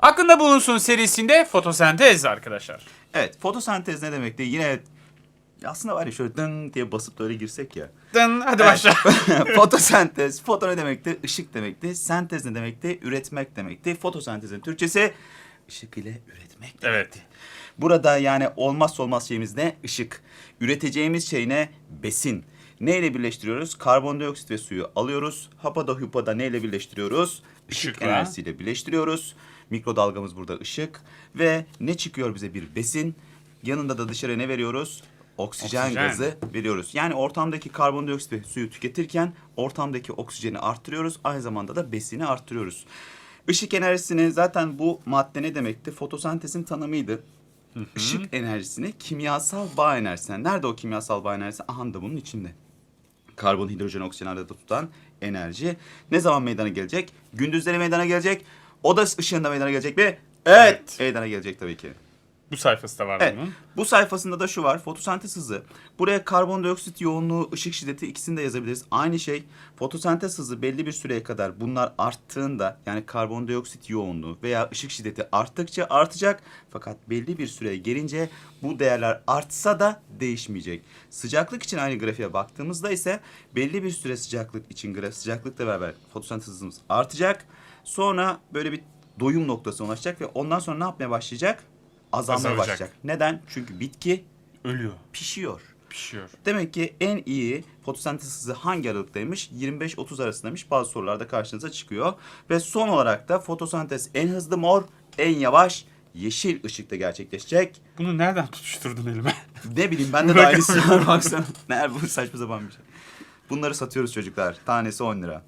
Aklında bulunsun serisinde fotosentez arkadaşlar. Evet fotosentez ne demekti? Yine aslında var ya şöyle dın diye basıp da öyle girsek ya. Dın, hadi başla. fotosentez. Foto ne demekti? Işık demekti. Sentez ne demekti? Üretmek demekti. Fotosentezin Türkçesi ışık ile üretmek evet. Burada yani olmazsa olmaz şeyimiz ne? Işık. Üreteceğimiz şey ne? Besin. Neyle birleştiriyoruz? Karbondioksit ve suyu alıyoruz. Hapada hupada neyle birleştiriyoruz? Işık Işıkla. enerjisiyle birleştiriyoruz. Mikrodalgamız burada ışık. Ve ne çıkıyor bize? Bir besin. Yanında da dışarı ne veriyoruz? Oksijen, Oksijen. gazı veriyoruz. Yani ortamdaki karbondioksit ve suyu tüketirken ortamdaki oksijeni arttırıyoruz. Aynı zamanda da besini arttırıyoruz. Işık enerjisini zaten bu madde ne demekti? Fotosentezin tanımıydı. Işık enerjisini kimyasal bağ enerjisinden. Nerede o kimyasal bağ enerjisi? Aha da bunun içinde. Karbon, hidrojen, oksijen arada tutan enerji. Ne zaman meydana gelecek? Gündüzleri meydana gelecek. O da ışığında meydana gelecek mi? Evet. Evet. Meydana gelecek tabii ki. Bu sayfası da var Evet. bunun. Bu sayfasında da şu var. Fotosentez hızı. Buraya karbondioksit yoğunluğu, ışık şiddeti ikisini de yazabiliriz. Aynı şey. Fotosentez hızı belli bir süreye kadar bunlar arttığında yani karbondioksit yoğunluğu veya ışık şiddeti arttıkça artacak. Fakat belli bir süreye gelince bu değerler artsa da değişmeyecek. Sıcaklık için aynı grafiğe baktığımızda ise belli bir süre sıcaklık için gra- sıcaklıkla beraber fotosentez hızımız artacak. Sonra böyle bir doyum noktasına ulaşacak ve ondan sonra ne yapmaya başlayacak? Azalmaya Azalacak. başlayacak. Neden? Çünkü bitki Ölüyor. pişiyor. Pişiyor. Demek ki en iyi fotosentez hızı hangi aralıktaymış? 25-30 arasındaymış. Bazı sorularda karşınıza çıkıyor. Ve son olarak da fotosentez en hızlı mor, en yavaş yeşil ışıkta gerçekleşecek. Bunu nereden tutuşturdun elime? Ne bileyim bende de Bırak- aynısı var baksana. Ne bu saçma sapan bir şey. Bunları satıyoruz çocuklar. Tanesi 10 lira.